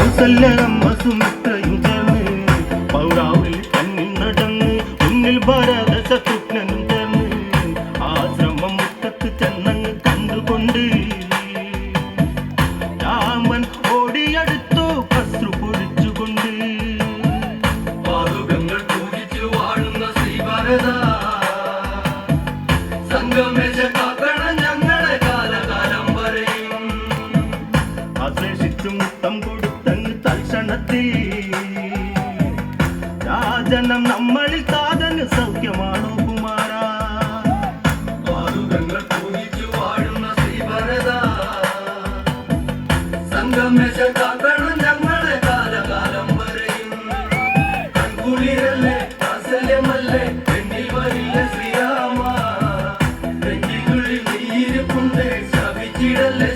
കൗസല്യമ്മ സുമിത്രയും ചേർന്ന് പൗരാവിൽ തന്നിൽ നടന്ന് മുന്നിൽ ഭരത ശത്രുഘ്നനും ചേർന്ന് ആശ്രമം മുറ്റത്ത് ചെന്നങ്ങ് കണ്ടുകൊണ്ട് രാമൻ ഓടിയടുത്തു കസ്രു പൊഴിച്ചുകൊണ്ട് പാതുകങ്ങൾ പൂജിച്ചു വാഴുന്ന ശ്രീഭരത. സംഗമേശ കാക്കണം ഞങ്ങളെ കാലകാലം വരെയും. ആശ്ലേഷിച്ചു മുത്തം കൊടുത്തങ്ങ് തൽക്ഷണത്തിൽ രാജനം നമ്മളിൽ താതന് സൗഖ്യമാണോ വാഴുന്ന കാലകാലം ശ്രീരാമ. നെഞ്ചിനുള്ളിൽ നീയിരിപ്പുണ്ട് ശപിച്ചിടല്ലേ